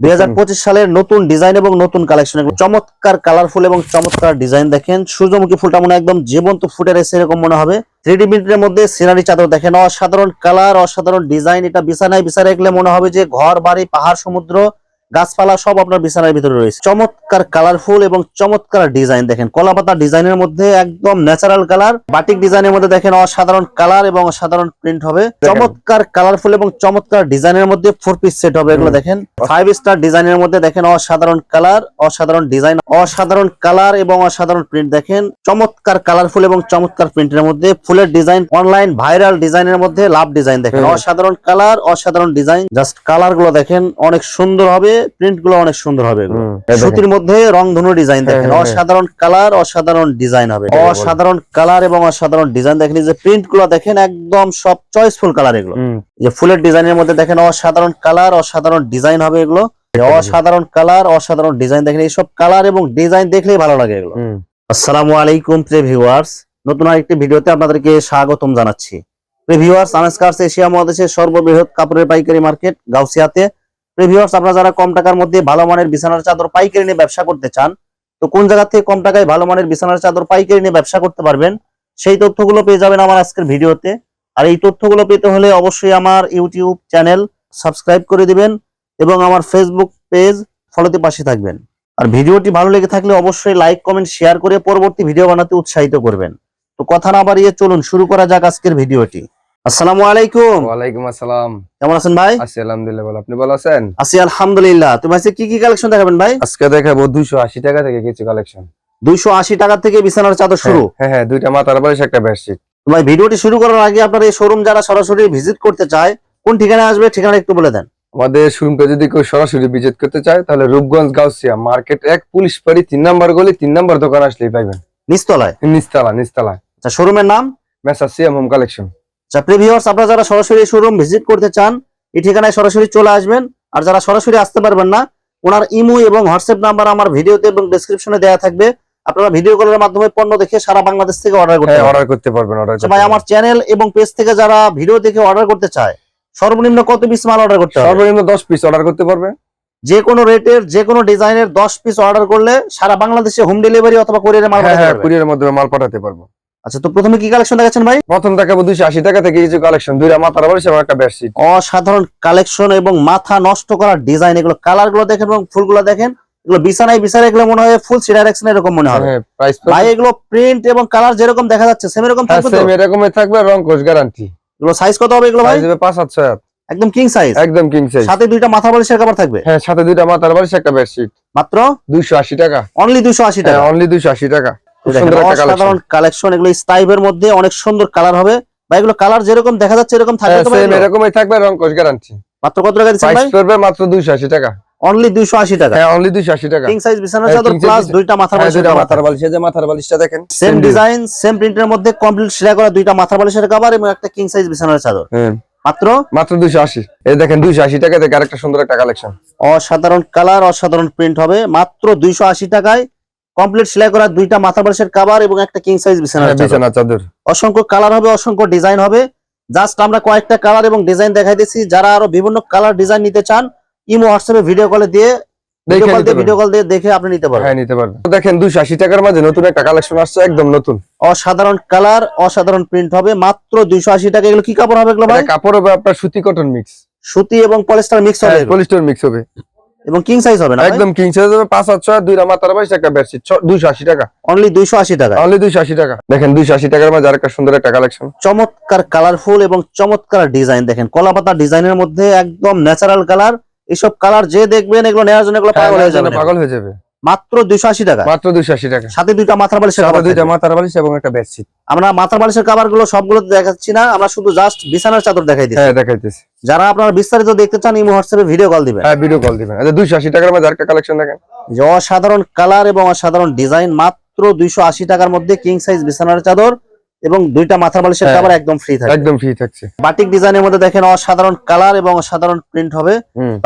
দুই হাজার পঁচিশ সালের নতুন ডিজাইন এবং নতুন কালেকশন চমৎকার কালারফুল এবং চমৎকার ডিজাইন দেখেন। সূর্যমুখী ফুলটা মনে একদম জীবন্ত ফুটের এসে এরকম মনে হবে। থ্রিডি প্রিন্টের মধ্যে সিনারি চাদর দেখেন। অসাধারণ কালার অসাধারণ ডিজাইন এটা বিছানায় বিছানায় রাখলে মনে হবে যে ঘর, বাড়ি, পাহাড়, সমুদ্র গাছপালা সব আপনার বিছানার ভিতরে রয়েছে। চমৎকার কালারফুল এবং চমৎকার ডিজাইন দেখেন। কলাপাতা ডিজাইনের মধ্যে একদম ন্যাচারাল কালার বাটিক ডিজাইনের মধ্যে দেখেন অসাধারণ কালার এবং অসাধারণ প্রিন্ট হবে। চমৎকার কালারফুল এবং চমৎকার ডিজাইনের মধ্যে ফোর পিস সেট হবে এগুলো দেখেন। ফাইভ স্টার ডিজাইনের মধ্যে দেখেন অসাধারণ কালার অসাধারণ ডিজাইন অসাধারণ কালার এবং অসাধারণ প্রিন্ট দেখেন। চমৎকার কালারফুল এবং চমৎকার প্রিন্টের মধ্যে ফুলের ডিজাইন অনলাইন ভাইরাল ডিজাইনের মধ্যে লাভ ডিজাইন দেখেন। অসাধারণ কালার অসাধারণ ডিজাইন জাস্ট কালারগুলো দেখেন অনেক সুন্দর হবে। প্রিন্টগুলো অনেক সুন্দর হবে দেখেন। সুতির মধ্যে রং ধনু ডিজাইন হ্যাঁ, দেখেন। হ্যাঁ, হ্যাঁ। অসাধারণ কালার অসাধারণ ডিজাইন হবে। অসাধারণ কালার এবং অসাধারণ ডিজাইন দেখেন। যে প্রিন্টগুলো দেখেন একদম সব চয়েসফুল কালার এগুলো। যে ফুলের ডিজাইনের মধ্যে দেখেন অসাধারণ কালার অসাধারণ ডিজাইন হবে এগুলো। অসাধারণ কালার অসাধারণ ডিজাইন দেখেন। এইসব কালার এবং ডিজাইন দেখলেই ভালো লাগে এগুলো। আসসালামু আলাইকুম প্রিয় ভিউয়ার্স নতুন আরেকটি ভিডিওতে আপনাদেরকে স্বাগতম জানাচ্ছি। প্রিয় ভিউয়ার্স আনস্কার্স এশিয়া মহাদেশের সর্ববৃহৎ কাপড়ের পাইকারি মার্কেট গাউসিয়াতে প্রিয় ভিউয়ার্স আপনারা যারা কম টাকার মধ্যে ভালো মানের বিছানার চাদর পাইকারি নিয়ে ব্যবসা করতে চান, তো কোন জায়গা থেকে কম টাকায় ভালো মানের বিছানার চাদর পাইকারি নিয়ে ব্যবসা করতে পারবেন, সেই তথ্যগুলো পেয়ে যাবেন আমার আজকের ভিডিওতে। আর এই তথ্যগুলো পেতে হলে অবশ্যই আমার ইউটিউব চ্যানেল সাবস্ক্রাইব করে দিবেন এবং আমার ফেসবুক পেজ ফলোতে পাশে থাকবেন। আর ভিডিওটি ভালো লেগে থাকলে অবশ্যই লাইক কমেন্ট শেয়ার করে পরবর্তী ভিডিও বানাতে উৎসাহিত করবেন। তো কথা না বাড়িয়ে চলুন, শুরু করা যাক আজকের ভিডিওটি। আসসালামু আলাইকুম। ওয়ালাইকুম আসসালাম। কেমন আছেন ভাই? আছি আলহামদুলিল্লাহ ভালো। আপনি ভালো আছেন? আছি আলহামদুলিল্লাহ। তুমি আজকে কি কি কালেকশন দেখাবেন ভাই? আজকে দেখাবো দুইশো আশি টাকা থেকে কিছু কালেকশন দুইশো আশি টাকা থেকে বিছানার চাদর শুরু। হ্যাঁ হ্যাঁ দুইটা মাথার বালিশ একটা বেডশিট ভাই ভিডিওটি শুরু করার আগে আপনার এই শোরুম যারা সরাসরি ভিজিট করতে চায় কোন ঠিকানায় আসবে ঠিকানা একটু বলে দেন। আমাদের শোরুমটা যদি কেউ সরাসরি ভিজিট করতে চায় তাহলে রূপগঞ্জ গাউসিয়া মার্কেট এক পুলিশ পাড়ি তিন নাম্বার গলি তিন নাম্বার দোকান আসলেই পাইবেন। নিচতলায়? নিস্তালা নিস্তালা আচ্ছা শোরুমের নাম? মেসা সিএম হোম কালেকশন আচ্ছা প্রিভিউয়ার্স আপনারা যারা সরাসরি শোরুম ভিজিট করতে চান এই ঠিকানায় সরাসরি চলে আসবেন। আর যারা সরাসরি আসতে পারবেন না ওনার ইমো এবং হোয়াটসঅ্যাপ নাম্বার আমার ভিডিওতে এবং ডেসক্রিপশনে দেওয়া থাকবে। আপনারা ভিডিও কলের মাধ্যমে পণ্য দেখে সারা বাংলাদেশ থেকে অর্ডার করতে হ্যাঁ অর্ডার করতে পারবেন অর্ডার আচ্ছা ভাই আমার চ্যানেল এবং পেজ থেকে যারা ভিডিও দেখে অর্ডার করতে চায় সর্বনিম্ন কত পিস মাল অর্ডার করতে হবে? সর্বনিম্ন দশ পিস অর্ডার করতে পারবে। যে কোনো রেটের যে কোনো ডিজাইনের দশ পিস অর্ডার করলে সারা বাংলাদেশে হোম ডেলিভারি অথবা কোরিয়ারে মাল হ্যাঁ পাঠাতে হ্যাঁ পারবে। কুরিয়ারের মাধ্যমে মাল পাঠাতে পারব। আচ্ছা তো প্রথমে কি কালেকশন দেখাচ্ছেন ভাই? প্রথম দেখাবো দুইশো আশি টাকা থেকে কিছু কালেকশন দুইটা মাথার বালিশ এবং একটা বেডশিট অসাধারণ কালেকশন এবং মাথা নষ্ট করার ডিজাইন এগুলো কালারগুলো দেখেন এবং ফুলগুলো দেখেন। এগুলো বিছানায় বিছানায় এগুলো মনে হয় ফুল সিডারেকশন এরকম মনে হবে। হ্যাঁ ভাই এগুলো প্রিন্ট এবং কালার যেরকম দেখা যাচ্ছে সেম এরকম থাকবে সেম এরকমই থাকবে রং কোষ গ্যারান্টি এগুলো সাইজ কত হবে এগুলো ভাই? পাঁচ সাত ছয় একদম কিং সাইজ একদম কিং সাইজ সাথে দুইটা মাথা বালিশের কভার থাকবে? হ্যাঁ সাথে দুইটা মাথার বালিশ একটা বেডশিট মাত্র? দুইশো আশি টাকা। অনলি দুশো আশি টাকা। হ্যাঁ অনলি দুইশো আশি টাকা। অসাধারণ কালেকশন কালেকশন এগুলো স্টাইপের মধ্যে অনেক সুন্দর কালার হবে। বা এগুলো কালার যেরকম দেখা যাচ্ছে এরকম থাকবে তো সেম এরকমই থাকবে রং কোষ গ্যারান্টি মাত্র কত টাকা দিচ্ছেন প্রাইস পড়বে মাত্র দুইশো আশি টাকা। অনলি টাকা? হ্যাঁ অনলি দুইশো আশি টাকা। কিং সাইজ হ্যাঁ, চাদর প্লাস দুইটা মাথা হ্যাঁ দুইটা মাথার বালিশ এই যে মাথার বালিশটা দেখেন সেম ডিজাইন সেম প্রিন্টের মধ্যে কমপ্লিট সেলাই করা দুইটা বালিশের কভার এবং একটা কিং সাইজ বিছানার চাদর। হ্যাঁ। মাত্র? মাত্র দুইশো আশি। এই দেখেন দুইশো আশি টাকা থেকে আরেকটা সুন্দর একটা কালেকশন অসাধারণ কালার অসাধারণ প্রিন্ট হবে। মাত্র দুইশো আশি টাকায় কমপ্লিট সেলাই করা দুইটা মাথা বালিশের কভার এবং একটা কিং সাইজ চাদর। বিছানা চাদর। অসংখ্য কালার হবে অসংখ্য ডিজাইন হবে। জাস্ট আমরা কয়েকটা কালার এবং ডিজাইন দেখাই দেখাইতেছি যারা আরও বিভিন্ন কালার ডিজাইন নিতে চান ইমো হোয়াটসঅ্যাপে ভিডিও কলে দিয়ে ভিডিও কল দিয়ে ভিডিও কল দিয়ে দেখে আপনি নিতে পারবেন। হ্যাঁ নিতে পারবেন। দেখেন দুইশো আশি টাকার মাঝে নতুন একটা কালেকশন আসছে একদম নতুন। অসাধারণ কালার অসাধারণ প্রিন্ট হবে। মাত্র দুইশো আশি টাকা। এগুলো কি কাপড় হবে এগুলো ভাই? কাপড় হবে আপনার সুতি কটন মিক্স সুতি এবং পলিস্টার মিক্স হবে। পলিস্টার মিক্স হবে। এবং কিং সাইজ হবে না একদম কিং সাইজ হবে পাঁচ হাত ছয় দুইটা মাথার টাকা একটা বেডশিট দুইশো আশি টাকা। অনলি দুইশো আশি টাকা অনলি দুইশো আশি টাকা। দেখেন দুইশো আশি টাকার মধ্যে আরেকটা সুন্দর একটা কালেকশন চমৎকার কালারফুল এবং চমৎকার ডিজাইন দেখেন। কলাপাতা ডিজাইনের মধ্যে একদম ন্যাচারাল কালার এসব কালার যে দেখবেন এগুলো নেওয়ার জন্য এগুলো পাগল হয়ে যাবে হ্যাঁ, পাগল হয়ে যাবে। মাত্র দুইশো আশি টাকা। মাত্র দুইশো আশি টাকা। সাথে দুইটা মাথার বালিশের সাথে দুইটা মাথার বালিশ এবং একটা বেডশিট আমরা মাথার বালিশের কাবারগুলো সবগুলো দেখাচ্ছি না আমরা শুধু জাস্ট বিছানার চাদর দেখাই দিচ্ছি। হ্যাঁ দেখাইতেছি। যারা আপনারা বিস্তারিত দেখতে চান এই হোয়াটসঅ্যাপে ভিডিও কল দিবেন। হ্যাঁ ভিডিও কল দিবেন। আচ্ছা দুইশো আশি টাকার মধ্যে আরেকটা কালেকশন দেখেন। যে অসাধারণ কালার এবং অসাধারণ ডিজাইন মাত্র দুইশো আশি টাকার মধ্যে কিং সাইজ বিছানার চাদর। এবং দুইটা মাথার বালিশের কভার একদম ফ্রি থাকে একদম ফ্রি থাকছে। বাটিক ডিজাইনের মধ্যে দেখেন অসাধারণ কালার এবং অসাধারণ প্রিন্ট হবে।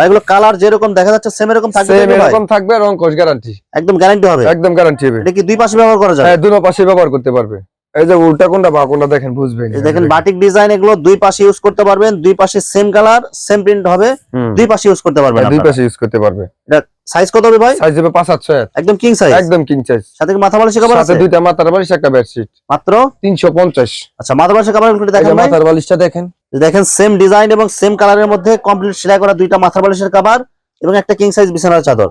এগুলো কালার যেরকম দেখা যাচ্ছে সেম এরকম থাকবে সেম এরকম থাকবে রং কোশ গ্যারান্টি একদম গ্যারান্টি হবে। একদম গ্যারান্টি হবে। এটা কি দুই পাশে ব্যবহার করা যাবে? হ্যাঁ দুনো পাশে ব্যবহার করতে পারবে। এই যে উল্টা কোনটা বা কোনটা দেখেন বুঝবেন। এই দেখেন বাটিক ডিজাইন এগুলো দুই পাশে ইউজ করতে পারবেন দুই পাশে সেম কালার সেম প্রিন্ট হবে দুই পাশে ইউজ করতে পারবেন দুই পাশে ইউজ করতে পারবে। সাইজ কত হবে ভাই? সাইজ হবে পাঁচ সাতশো এক। একদম কিং সাইজ একদম কিং সাইজ সাথে মাথা বালিশের কভার সাথে আছে? দুইটা মাথার বালিশ একটা বেডশিট মাত্র? তিনশো পঞ্চাশ। আচ্ছা মাথা বালিশের কভারগুলো দেখেন ভাই। মাথার বালিশটা দেখেন। দেখেন সেম ডিজাইন এবং সেম কালারের মধ্যে কমপ্লিট সেলাই করা দুইটা মাথা বালিশের কভার এবং একটা কিং সাইজ বিছানার চাদর।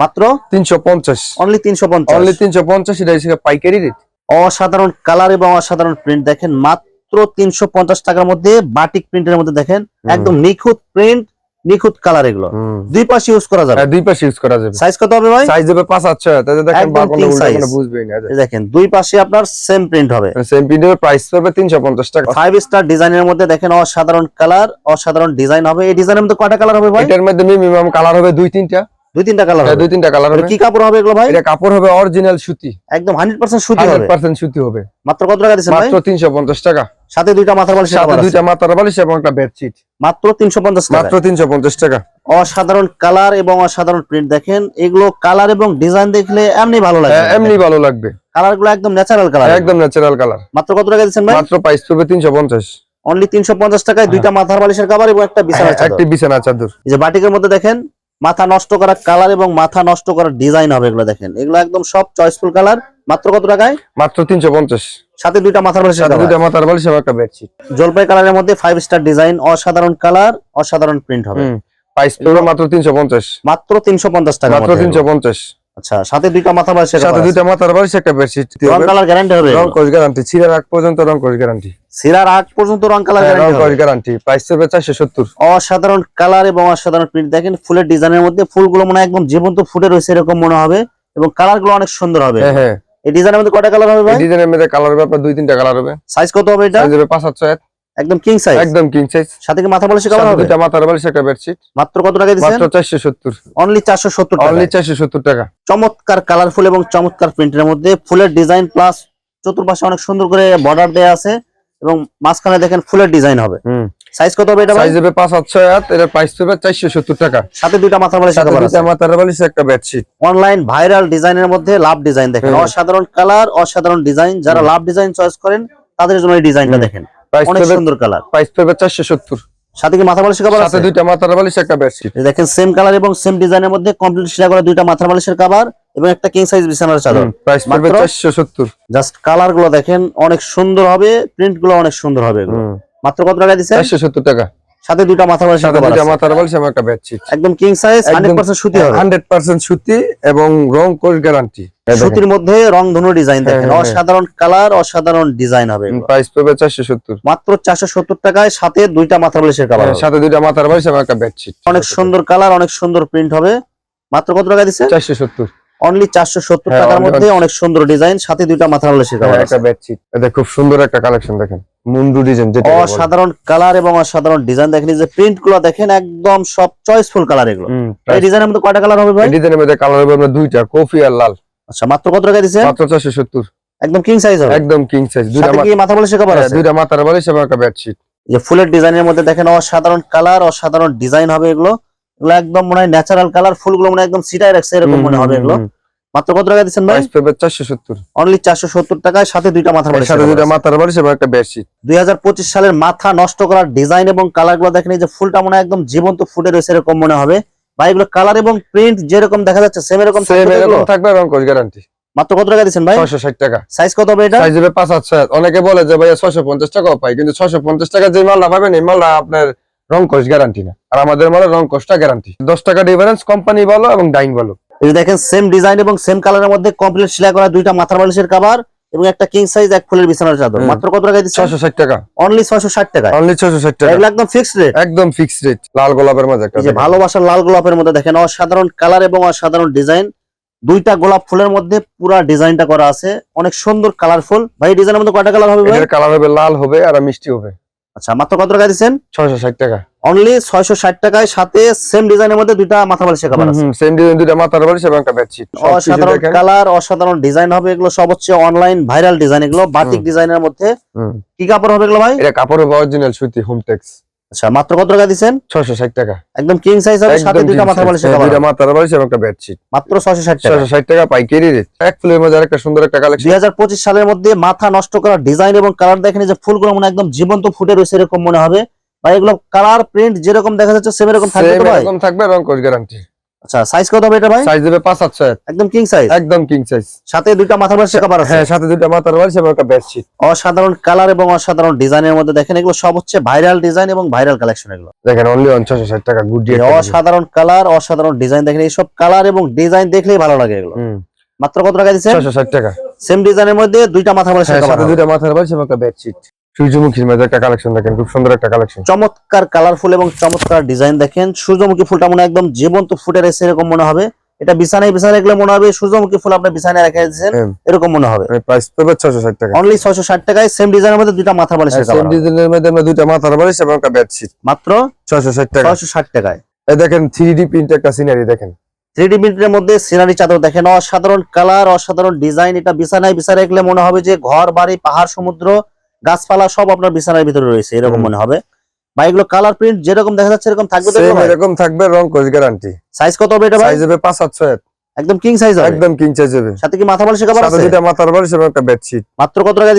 মাত্র? তিনশো পঞ্চাশ। অনলি তিনশো পঞ্চাশ। অনলি পঞ্চাশ তিনশো পঞ্চাশ এটা হিসেবে পাইকারি রেট অসাধারণ কালার এবং অসাধারণ প্রিন্ট দেখেন মাত্র তিনশো পঞ্চাশ টাকার মধ্যে বাটিক প্রিন্টের মধ্যে দেখেন একদম নিখুঁত প্রিন্ট নিখুঁত কালার এগুলো। দুই পাশে ইউজ করা যাবে। হ্যাঁ, দুই পাশে ইউজ করা যাবে। সাইজ কত হবে ভাই? সাইজ হবে পাঁচ আচ্ছা তাহলে দেখেন বা কোনো উল্টা বুঝবেই না দেখেন দুই পাশে আপনার সেম প্রিন্ট হবে। সেম ভিডিও প্রাইস পড়বে তিনশো পঞ্চাশ টাকা। ফাইভ স্টার ডিজাইনের মধ্যে দেখেন অসাধারণ কালার অসাধারণ ডিজাইন হবে। এই ডিজাইনের মধ্যে কয়টা কালার হবে ভাই? এটার মধ্যে মিনিমাম কালার হবে দুই তিনটা। দুই তিনটা কালার হ্যাঁ, হবে। দুই তিনটা কালার হবে। কি কাপড় হবে এগুলো ভাই? এটা কাপড় হবে অরিজিনাল সুতি। একদম হান্ড্রেড পার্সেন্ট সুতি হবে। হান্ড্রেড পার্সেন্ট সুতি হবে। মাত্র কত টাকা দিচ্ছেন ভাই? মাত্র তিনশো পঞ্চাশ টাকা। সাথে দুইটা মাথার বালিশ সাথে দুইটা মাথার বালিশ এবং একটা বেডশিট মাত্র তিনশো পঞ্চাশ মাত্র টাকা তিনশো পঞ্চাশ টাকা। অসাধারণ কালার এবং অসাধারণ প্রিন্ট দেখেন। এগুলো কালার এবং ডিজাইন দেখলে এমনি ভালো লাগে হ্যাঁ, এমনি ভালো লাগবে। কালারগুলো একদম ন্যাচারাল কালার একদম ন্যাচারাল কালার মাত্র কত টাকা দিচ্ছেন ভাই? মাত্র প্রাইস পড়বে তিনশো পঞ্চাশ। অনলি তিনশো পঞ্চাশ টাকায় দুইটা মাথার বালিশের কাভার এবং একটা বিছানা চাদর একটি বিছানা চাদর। এই যে বাটিকের মধ্যে দেখেন মাথা নষ্ট করা কালার এবং মাথা নষ্ট করার ডিজাইন হবে এগুলো দেখেন। এগুলো একদম সব চয়েসফুল কালার মাত্র কত টাকায়? মাত্র তিনশো পঞ্চাশ। সাথে দুইটা মাথার cover। দুইটা মাথার বালিশ একটা বেডশিট জলপাই কালারের মধ্যে ফাইভ স্টার ডিজাইন অসাধারণ কালার অসাধারণ প্রিন্ট হবে। প্রাইস মাত্র তিনশো পঞ্চাশ। মাত্র তিনশো পঞ্চাশ টাকা মাত্র তিনশো পঞ্চাশ। আচ্ছা সাথে দুইটা মাথা বালিশের সাথে দুইটা মাথার বালিশ একটা বেডশিট রং কালার গ্যারান্টি হবে। রং কোচ গ্যারান্টি ছিঁড়ার আগ পর্যন্ত রং কোচ গ্যারান্টি সিরার আগ পর্যন্ত রং কালার গ্যারান্টি গ্যারান্টি প্রাইস সত্তর। অসাধারণ কালার এবং অসাধারণ প্রিন্ট দেখেন ফুলের ডিজাইনের মধ্যে ফুলগুলো মনে হয় একদম জীবন্ত ফুটে রয়েছে এরকম মনে হবে এবং কালারগুলো অনেক সুন্দর হবে। হ্যাঁ হ্যাঁ। এই ডিজাইনের মধ্যে কয়টা কালার হবে ভাই? ডিজাইনের মধ্যে কালার হবে আপনার দুই তিনটা কালার হবে। সাইজ কত হবে এটা? সাইজ হবে পাঁচ সাতশো এক একদম কিং সাইজ একদম কিং সাইজ সাথে কি মাথা বালিশের কভার হবে? দুইটা মাথার বালিশ একটা বেডশিট মাত্র কত টাকা দিচ্ছেন? মাত্র চারশো সত্তর। অনলি চারশো সত্তর টাকা অনলি চারশো সত্তর টাকা। চমৎকার কালারফুল এবং চমৎকার প্রিন্টের মধ্যে ফুলের ডিজাইন প্লাস চতুর্পাশে অনেক সুন্দর করে বর্ডার দেয়া আছে এবং মাঝখানে দেখেন ফুলের ডিজাইন হবে। সাইজ কত হবে এটা সাইজ হবে পাঁচ সাতশো এক এটা প্রাইস চারশো সত্তর টাকা। সাথে দুইটা মাথা বালিশের সাথে কভার আছে। দুইটা মাথার বালিশ একটা বেডশিট অনলাইন ভাইরাল ডিজাইনের মধ্যে লাভ ডিজাইন দেখেন। অসাধারণ কালার অসাধারণ ডিজাইন যারা লাভ ডিজাইন চয়েস করেন তাদের জন্য এই ডিজাইনটা দেখেন। অনেক পড়বে সুন্দর কালার প্রাইস পড়বে চারশো সত্তর। সাথে কি মাথা বালিশের কভার সাথে আছে? দুইটা মাথার বালিশ একটা বেডশিট দেখেন সেম কালার এবং সেম ডিজাইনের মধ্যে কমপ্লিট সেরা করা দুইটা মাথার বালিশের কভার এবং একটা কিং সাইজ বিছানার চাদর। প্রাইস পড়বে জাস্ট কালারগুলো দেখেন অনেক সুন্দর হবে প্রিন্টগুলো অনেক সুন্দর হবে মাত্র কত টাকা দিচ্ছে চারশো সত্তর টাকা। সাথে দুইটা মাথা বালিশের সাথে আছে। মাথার বালিশ এবং একটা বেডশিট একদম কিং সাইজ হান্ড্রেড পার্সেন্ট সুতি হবে। হান্ড্রেড পার্সেন্ট সুতি এবং রং কোচ গ্যারান্টি সুতির মধ্যে রং ধনু ডিজাইন দেখেন। অসাধারণ কালার অসাধারণ ডিজাইন হবে। প্রাইস পড়বে চারশো সত্তর। মাত্র চারশো সত্তর টাকায় সাথে দুইটা মাথা বালিশের কভার হবে। সাথে দুইটা মাথার বালিশ এবং একটা বেডশিট অনেক সুন্দর কালার অনেক সুন্দর প্রিন্ট হবে। মাত্র কত টাকা দিচ্ছে? চারশো সত্তর। অনলি চারশো সত্তর হ্যাঁ, টাকার মধ্যে অনেক সুন্দর ডিজাইন সাথে দুইটা মাথা বালিশের কভার একটা বেডশিট এটা খুব সুন্দর একটা কালেকশন দেখেন। মুন্ডু ডিজাইন যেটা বলে। অসাধারণ কালার এবং অসাধারণ ডিজাইন দেখেন যে প্রিন্টগুলো দেখেন একদম সব চয়েসফুল কালার এগুলো। এই ডিজাইনের মধ্যে কয়টা কালার হবে ভাই? ডিজাইনের মধ্যে কালার হবে আপনার দুইটা কফি আর লাল। আচ্ছা মাত্র কত টাকা দিচ্ছে মাত্র চারশো সত্তর। একদম কিং সাইজ হবে। একদম কিং সাইজ দুইটা মাথা বালিশের কভার হ্যাঁ, আছে? দুইটা মাথার বালিশ এবং একটা বেডশিট এই যে ফুলের ডিজাইনের মধ্যে দেখেন অসাধারণ কালার অসাধারণ ডিজাইন হবে এগুলো। এগুলো একদম মনে হয় ন্যাচারাল কালার ফুলগুলো মনে একদম সিটাই রাখছে এরকম মনে হবে এগুলো। মাত্র কত টাকা দিচ্ছেন ভাই? চারশো সত্তর। অনলি চারশো সত্তর টাকায় সাথে দুইটা মাথা বালিশ সাথে দুইটা মাথার বালিশ এবং একটা বেডশিট দুই সালের মাথা নষ্ট করার ডিজাইন এবং কালারগুলো দেখেন এই যে ফুলটা মনে একদম জীবন্ত ফুটে রয়েছে এরকম মনে হবে। ভাই এগুলো কালার এবং প্রিন্ট যেরকম দেখা যাচ্ছে সেম এরকম সেম এরকম থাকবে রং গ্যারান্টি মাত্র কত টাকা দিচ্ছেন ভাই? ছয়শো ষাট টাকা। সাইজ কত হবে এটা? সাইজ হবে পাঁচ আট ছয় অনেকে বলে যে ছয়শো পঞ্চাশ টাকাও পাই কিন্তু ছয়শো পঞ্চাশ টাকা যে মালটা পাবেন এই মালটা আপনার রং কোচ গ্যারান্টি না। আর আমাদের মালে রং কোচটা গ্যারান্টি দশ টাকা ডিফারেন্স কোম্পানি বলো এবং ডাইন বলো এই যে দেখেন সেম ডিজাইন এবং সেম কালারের মধ্যে কমপ্লিট সেলাই করা দুইটা মাথার বালিশের কাভার এবং একটা কিং সাইজ এক ফুলের বিছানার চাদর। মাত্র কত টাকা দিচ্ছেন? ছয়শো ষাট টাকা। অনলি ছয়শো ষাট টাকা অনলি ছয়শো ষাট টাকা। এগুলো একদম ফিক্সড রেট একদম ফিক্সড রেট লাল গোলাপের মধ্যে একটা এই যে। ভালোবাসার লাল গোলাপের মধ্যে দেখেন অসাধারণ কালার এবং অসাধারণ ডিজাইন দুইটা গোলাপ ফুলের মধ্যে পুরা ডিজাইনটা করা আছে। অনেক সুন্দর কালারফুল ভাই ডিজাইনের মধ্যে কয়টা কালার হবে ভাই? কালার হবে লাল হবে আর মিষ্টি হবে। আচ্ছা মাত্র কত টাকা দিচ্ছেন? ছয়শো ষাট টাকা। অনলি ছয়শো ষাট টাকায় সাথে সেম ডিজাইনের মধ্যে দুইটা মাথা বালিশের কাভার আছে। সেম ডিজাইন দুইটা মাথার বালিশ এবং একটা বেডশিট অসাধারণ কালার অসাধারণ ডিজাইন হবে এগুলো। সব হচ্ছে অনলাইন ভাইরাল ডিজাইন এগুলো বাটিক ডিজাইনের মধ্যে। কি কাপড় হবে এগুলো ভাই? এটা কাপড় হবে অরিজিনাল সুতি হোমটেক্স আচ্ছা মাত্র কত টাকা দিবেন ছয়শো ষাট টাকা। একদম কিং সাইজ হবে সাথে দুটো দুইটা king মাথা size, বালিশের হ্যাঁ, কভার দুইটা মাথার বালিশ এবং একটা বেডশিট মাত্র ছয়শো ষাট টাকা। ছয়শো ষাট টাকা পাইকারি রেট এক ফুলের মধ্যে আরেকটা সুন্দর একটা কালেকশন দুই হাজার পঁচিশ সালের মধ্যে মাথা নষ্ট করা ডিজাইন এবং কালার দেখেন যে ফুলগুলো মনে একদম জীবন্ত ফুটে রয়েছে এরকম মনে হবে। ভাই এগুলো কালার প্রিন্ট যেরকম দেখা যাচ্ছে সেম এরকম থাকবে তো ভাই? এরকম থাকবে রং কোর্স গ্যারান্টি আচ্ছা সাইজ কত হবে এটা ভাই? সাইজ একদম কিং সাইজ একদম কিং সাইজ সাথে দুইটা কভার আছে? হ্যাঁ সাথে দুইটা মাথার বালিশ এবং একটা বেডশিট অসাধারণ কালার এবং অসাধারণ ডিজাইনের মধ্যে দেখেন এগুলো সব হচ্ছে ভাইরাল ডিজাইন এবং ভাইরাল কালেকশন এগুলো। দেখেন অনলি টাকা গুড অসাধারণ কালার অসাধারণ ডিজাইন দেখেন এইসব কালার এবং ডিজাইন দেখলেই ভালো লাগে এগুলো। মাত্র কত টাকা ষাট টাকা। সেম ডিজাইনের মধ্যে দুইটা মাথা বালিশের হ্যাঁ সাথে দুইটা মাথার বালিশ এবং একটা বেডশিট সূর্যমুখীর মধ্যে একটা কালেকশন দেখেন খুব সুন্দর একটা কালেকশন চমৎকার কালারফুল এবং চমৎকার ডিজাইন দেখেন। সূর্যমুখী ফুলটা মনে একদম জীবন্ত ফুটে রয়েছে এরকম মনে হবে। এটা বিছানায় বিছানায় রাখলে মনে হবে সূর্যমুখী ফুল আপনার বিছানায় রেখে দিয়েছেন হ্যাঁ। এরকম মনে হবে। প্রাইস ছশো ষাট টাকা। অনলি ছয়শো ষাট টাকায় সেম ডিজাইনের মধ্যে দুইটা মাথা বালিশের সেম ডিজাইনের মধ্যে আমরা দুইটা মাথার বালিশ এবং একটা বেডশিট মাত্র ছশো ষাট টাকা। ছয়শো ষাট টাকায়। এই দেখেন থ্রি ডি প্রিন্ট একটা সিনারি দেখেন। থ্রি ডি প্রিন্টের মধ্যে সিনারি চাদর দেখেন। অসাধারণ কালার অসাধারণ ডিজাইন এটা বিছানায় বিছানায় রাখলে মনে হবে যে ঘর বাড়ি পাহাড় সমুদ্র গাছপালা সব আপনার বিছানার ভিতরে রয়েছে এরকম মনে হবে। বা এগুলো কালার প্রিন্ট যেরকম দেখা যাচ্ছে এরকম থাকবে তো এরকম থাকবে রং কোর্স গ্যারান্টি সাইজ কত হবে এটা ভাই? সাইজ হবে পাঁচ সাতশো এক একদম কিং সাইজ হবে? একদম কিং সাইজ হবে। সাথে কি মাথা বালিশের কভার সাথে আছে? মাথার বালিশ এবং একটা বেডশিট মাত্র কত টাকা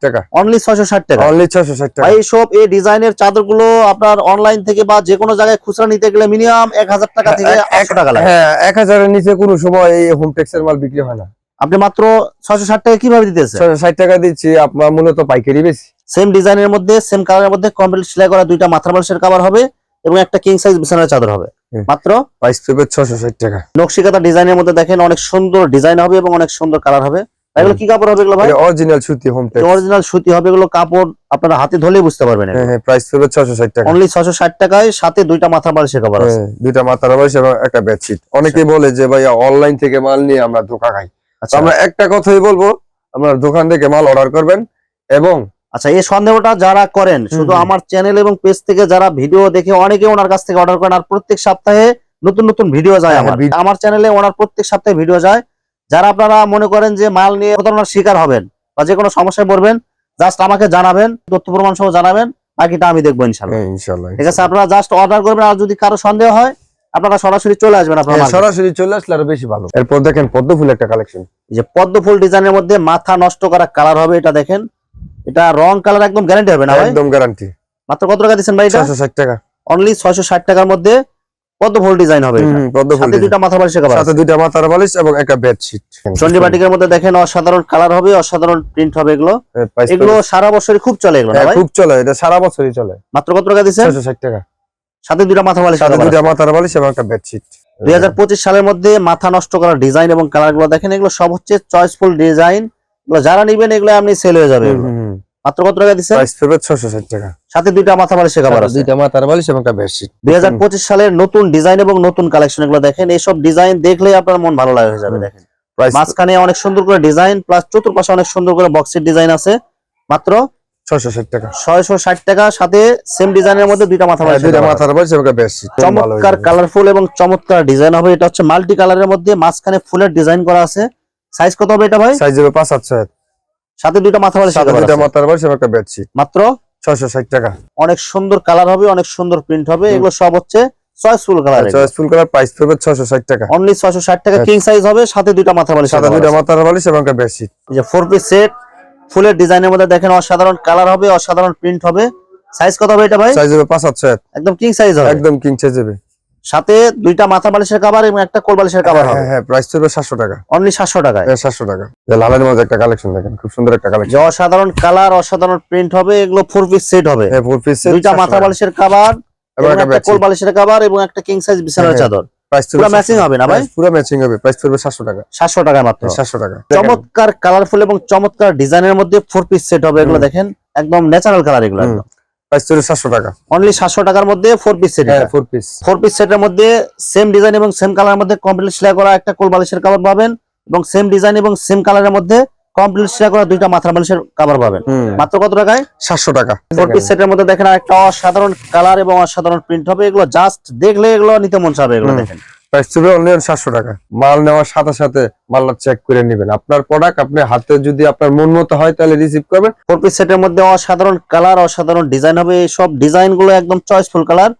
টাকা। অনলি ছয়শো ষাট টাকা। অনলি টাকা। ভাই সব এই ডিজাইনের চাদরগুলো আপনার অনলাইন থেকে বা যে কোনো জায়গায় খুচরা নিতে গেলে মিনিমাম এক হাজার টাকা থেকে এক- একশো টাকা লাগে। হ্যাঁ এক হাজারের নিচে কোনো সময় এই হোম টেক্সের মাল বিক্রি হয় না। আপনি মাত্র ছয়শো ষাট টাকা কীভাবে দিতেছে ছশো ষাট টাকা দিচ্ছি আপনার মূলত পাইকারি বেশি। সেম ডিজাইনের মধ্যে সেম কালারের মধ্যে কমপ্লিট সেলাই করা দুইটা মাথার বালিশের কভার হবে এবং একটা কিং সাইজ বিছানার চাদর হবে। মাত্র প্রাইস পড়বে ছশো ষাট টাকা। নকশিকাতা ডিজাইনের মধ্যে দেখেন অনেক সুন্দর ডিজাইন হবে এবং অনেক সুন্দর কালার হবে। এগুলো কি কাপড় হবে এগুলো ভাই? অরিজিনাল সুতি হোম টেক্স অরিজিনাল সুতি হবে এগুলো কাপড় আপনারা হাতে ধরলেই বুঝতে পারবেন হ্যাঁ হ্যাঁ প্রাইস পড়বে ছশো ষাট টাকা। অনলি ছশো ষাট টাকায় সাথে দুইটা মাথার বালিশের কভার আছে। দুইটা মাথার বালিশ এবং একটা বেডশিট অনেকেই বলে যে ভাইয়া অনলাইন থেকে মাল নিয়ে আমরা ধোকা খাই। আচ্ছা আমরা একটা কথাই বলব আমরা দোকান থেকে মাল অর্ডার করবেন এবং আচ্ছা এই সন্দেহটা যারা করেন শুধু আমার চ্যানেল এবং পেজ থেকে যারা ভিডিও দেখে অনেকে ওনার কাছ থেকে অর্ডার করেন আর প্রত্যেক সপ্তাহে নতুন নতুন ভিডিও যায় হ্যাঁ, আমার। আমার চ্যানেলে ওনার প্রত্যেক সপ্তাহে ভিডিও যায়। যারা আপনারা মনে করেন যে মাল নিয়ে প্রতারণার শিকার হবেন বা যে কোনো সমস্যায় পড়বেন জাস্ট আমাকে জানাবেন তথ্য প্রমাণ সহ জানাবেন বাকিটা আমি দেখব ইনশাল্লাহ। হ্যাঁ, ইনশাল্লাহ ঠিক আছে আপনারা জাস্ট অর্ডার করবেন আর যদি কারও সন্দেহ হয় আপনারা সরাসরি চলে আসবেন আপনার হ্যাঁ। সরাসরি চলে আসলে আরও বেশি ভালো। এরপর দেখেন পদ্ম ফুল একটা কালেকশন এই যে পদ্ম ফুল ডিজাইনের মধ্যে মাথা নষ্ট করা কালার হবে এটা দেখেন। এটা রং কালার একদম গ্যারান্টি হবে না ভাই? একদম গ্যারান্টি মাত্র কত টাকা দিচ্ছেন ভাই এটা? ছশো ষাট টাকা। অনলি ছয়শো ষাট টাকার মধ্যে পদ্ম ফুল ডিজাইন হবে পদ্ম ফুল সাথে দুইটা মাথা কভার সাথে দুইটা মাথার বালিশ এবং একটা বেডশিট চন্ডি বাটিকের মধ্যে দেখেন অসাধারণ কালার হবে অসাধারণ প্রিন্ট হবে এগুলো। এগুলো সারা বছরই খুব চলে এগুলো ভাই হ্যাঁ, খুব চলে এটা সারা বছরই চলে। মাত্র কত টাকা ছশো ষাট টাকা। সাথে দুইটা মাথা বালিশ সাথে মাথার বালিশ এবং একটা বেডশিট দুই হাজার পঁচিশ সালের মধ্যে মাথা নষ্ট করা ডিজাইন এবং কালারগুলো দেখেন এগুলো সব হচ্ছে চয়েসফুল ডিজাইন এগুলো যারা নিবেন এগুলো আপনি সেল হয়ে যাবে। মাত্র কত টাকা দিচ্ছেন প্রাইস পড়বে ছশো ষাট টাকা। সাথে দুইটা মাথা বালিশের কভার আছে। দুইটা মাথার বালিশ এবং একটা বেডশিট দুই হাজার পঁচিশ সালের নতুন ডিজাইন এবং নতুন কালেকশন এগুলো দেখেন এইসব ডিজাইন দেখলেই আপনার মন ভালো লাগে হয়ে যাবে দেখেন। মাঝখানে অনেক সুন্দর করে ডিজাইন প্লাস চতুর্পাশে অনেক সুন্দর করে বক্সের ডিজাইন আছে। মাত্র ছশো ষাট টাকা। ছয়শো ষাট টাকা সাথে সেম ডিজাইনের মধ্যে দুইটা মাথা হ্যাঁ, দুইটা মাথার চমৎকার কালারফুল এবং চমৎকার ডিজাইন হবে। এটা হচ্ছে মাল্টি কালারের মধ্যে মাঝখানে ফুলের ডিজাইন করা আছে। সাইজ কত হবে এটা ভাই? সাইজ হবে পাঁচ সাতশো সাথে দুইটা মাথা বালিশের সাথে cover দুইটা আছে। মাথার বালিশ এবং একটা বেডশিট। মাত্র? ছশো ষাট টাকা। অনেক সুন্দর কালার হবে অনেক সুন্দর প্রিন্ট হবে। এগুলো সব হচ্ছে colour choice full colour price পড়বে টাকা। অনলি ছয়শো টাকা কিং সাইজ হবে সাথে দুইটা মাথা বালিশ সাথে দুইটা মাথার বালিশ এবং একটা বেডশিট। যে ফোর পিস সেট ফুলের ডিজাইনের মধ্যে দেখেন অসাধারণ কালার হবে অসাধারণ প্রিন্ট হবে। সাইজ কত হবে এটা ভাই? সাইজ হবে পাঁচ সাতশো এক একদম কিং সাইজ হবে। একদম কিং সাইজ হবে। সাথে দুইটা মাথা বালিশের কাভার এবং একটা কোল বালিশের কাভার হ্যাঁ হবে। হ্যাঁ প্রাইস পড়বে সাতশো টাকা। অনলি সাতশো টাকায়। সাতশো টাকা। যে লালের মধ্যে একটা কালেকশন দেখেন খুব সুন্দর একটা কালেকশন যে অসাধারণ কালার অসাধারণ প্রিন্ট হবে এগুলো ফোর পিস সেট হবে। হ্যাঁ ফোর পিস সেট দুইটা মাথা বালিশের কাভার এবং একটা কোল বালিশের কাভার এবং একটা কিং সাইজ বিছানার হ্যাঁ, চাদর। প্রাইস পুরো ম্যাচিং হবে না ভাই? পুরো ম্যাচিং হবে প্রাইস পড়বে সাতশো টাকা। মাত্র। সাতশো টাকা। চমৎকার কালারফুল এবং চমৎকার ডিজাইনের মধ্যে ফোর পিস সেট হবে এগুলো দেখেন একদম ন্যাচারাল কালার এগুলো। প্রাইস পড়বে টাকা। অনলি সাতশো টাকার মধ্যে ফোর পিস সেট হ্যাঁ ফোর পিস ফোর পিস সেটের মধ্যে সেম ডিজাইন এবং সেম কালারের মধ্যে কমপ্লিট সেলাই করা একটা কোল বালিশের কাভার পাবেন এবং সেম ডিজাইন এবং সেম কালারের মধ্যে কমপ্লিট সেলাই করা দুইটা মাথার বালিশের কাভার পাবেন। মাত্র কত টাকায়? সাতশো টাকা। ফোর পিস সেটের মধ্যে দেখেন একটা অসাধারণ কালার এবং অসাধারণ প্রিন্ট হবে। এগুলো জাস্ট দেখলে এগুলো নিতে মন চাবে এগুলো দেখেন। প্রাইস অনলি সাতশো টাকা। মাল নেওয়ার সাথে সাথে মালটা চেক করে নেবেন। আপনার প্রোডাক্ট আপনি হাতে যদি আপনার মন মতো হয় তাহলে রিসিভ করবেন। ফোর পিস সেটের মধ্যে অসাধারণ কালার অসাধারণ ডিজাইন হবে। সব ডিজাইনগুলো একদম চয়েসফুল কালার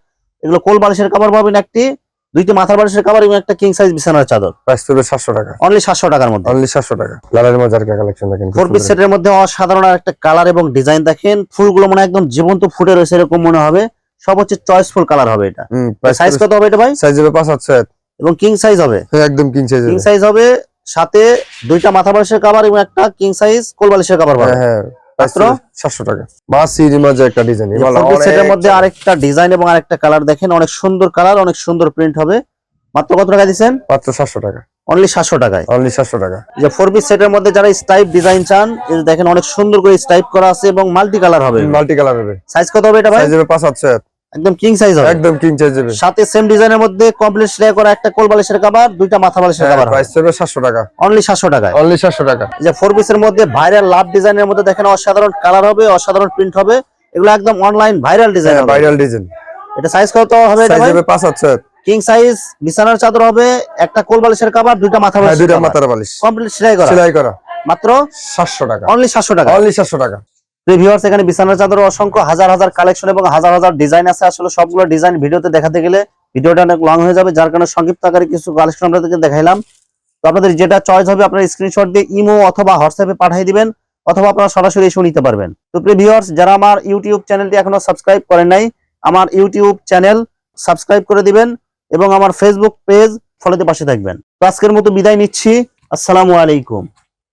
এগুলো কোল বালিশের কাভার পাবেন একটি। দুইটি মাথার বালিশের কাভার এবং একটা কিং সাইজ বিছানার চাদর। প্রাইস চলবে সাতশো টাকা। অনলি সাতশো টাকার মধ্যে। অনলি সাতশো টাকা। লালের মজার কালেকশন দেখেন ফোর পিস সেটের মধ্যে অসাধারণ একটা কালার এবং ডিজাইন দেখেন। ফুলগুলো মনে একদম জীবন্ত ফুটে রয়েছে এরকম মনে হবে। সব হচ্ছে চয়েসফুল কালার হবে এটা। সাইজ কত হবে এটা ভাই? সাইজ হবে পাঁচ হাত set। এবং কিং সাইজ হবে। হ্যাঁ, একদম কিং সাইজ কিং সাইজ হবে সাথে দুইটা মাথা বালিশের কাভার এবং একটা কিং সাইজ কোল বালিশের কাভার পাবে হ্যাঁ হ্যাঁ। মাত্র? সাতশো টাকা। মাছ সিরি একটা ডিজাইন সেটের মধ্যে আরেকটা ডিজাইন এবং আরেকটা কালার দেখেন। অনেক সুন্দর কালার অনেক সুন্দর প্রিন্ট হবে। মাত্র কত টাকা মাত্র টাকা। অনলি সাতশো টাকায়। অনলি সাতশো টাকা। যে ফোর পিস সেটের মধ্যে যারা স্টাইপ ডিজাইন চান দেখেন অনেক সুন্দর করে স্টাইপ করা আছে এবং মাল্টি কালার হবে। মাল্টি কালার হবে। সাইজ কত হবে এটা ভাই? সাইজ হবে। একদম কিং সাইজ হবে। একদম কিং সাইজ হবে। সাথে সেম ডিজাইনের মধ্যে কমপ্লিট সেলাই করা একটা কোল বালিশের কাভার দুইটা মাথা বালিশের কাভার প্রাইস হবে। সাতশো টাকা। অনলি সাতশো টাকা অনলি সাতশো টাকা। এই যে ফোর পিসের মধ্যে ভাইরাল লাভ ডিজাইনের মধ্যে দেখেন অসাধারণ কালার হবে অসাধারণ প্রিন্ট হবে। এগুলো একদম অনলাইন ভাইরাল ডিজাইন হবে। ভাইরাল ডিজাইন এটা সাইজ কত হবে সাইজ হবে পাঁচ হাত set। কিং সাইজ বিছানার চাদর হবে একটা কোল বালিশের কাভার দুইটা মাথা হ্যাঁ বালিশের দুইটা মাথার বালিশ। কমপ্লিট সেলাই করা। সেলাই করা। মাত্র সাতশো টাকা। অনলি সাতশো টাকা। অনলি সাতশো টাকা। ভিউয়ার্স এখানে বিছানার চাদর অসংখ্য হাজার হাজার কালেকশন এবং হাজার হাজার ডিজাইন আছে। আসলে সবগুলো ডিজাইন ভিডিওতে দেখাতে গেলে ভিডিওটা অনেক লং হয়ে যাবে, যার কারণে সংক্ষিপ্ত আকারে কিছু কালেকশন আপনাদেরকে দেখাইলাম। তো আপনাদের যেটা চয়েস হবে, আপনার স্ক্রিনশট দিয়ে ইমো অথবা হোয়াটসঅ্যাপে পাঠিয়ে দিবেন, অথবা আপনারা সরাসরি এসে নিতে পারবেন। তো ভিউয়ার্স যারা আমার ইউটিউব চ্যানেলটি এখনও সাবস্ক্রাইব করেন নাই, আমার ইউটিউব চ্যানেল সাবস্ক্রাইব করে দিবেন এবং আমার ফেসবুক পেজ ফলোতে পাশে থাকবেন। তো আজকের মতো বিদায় নিচ্ছি। আসসালামু আলাইকুম।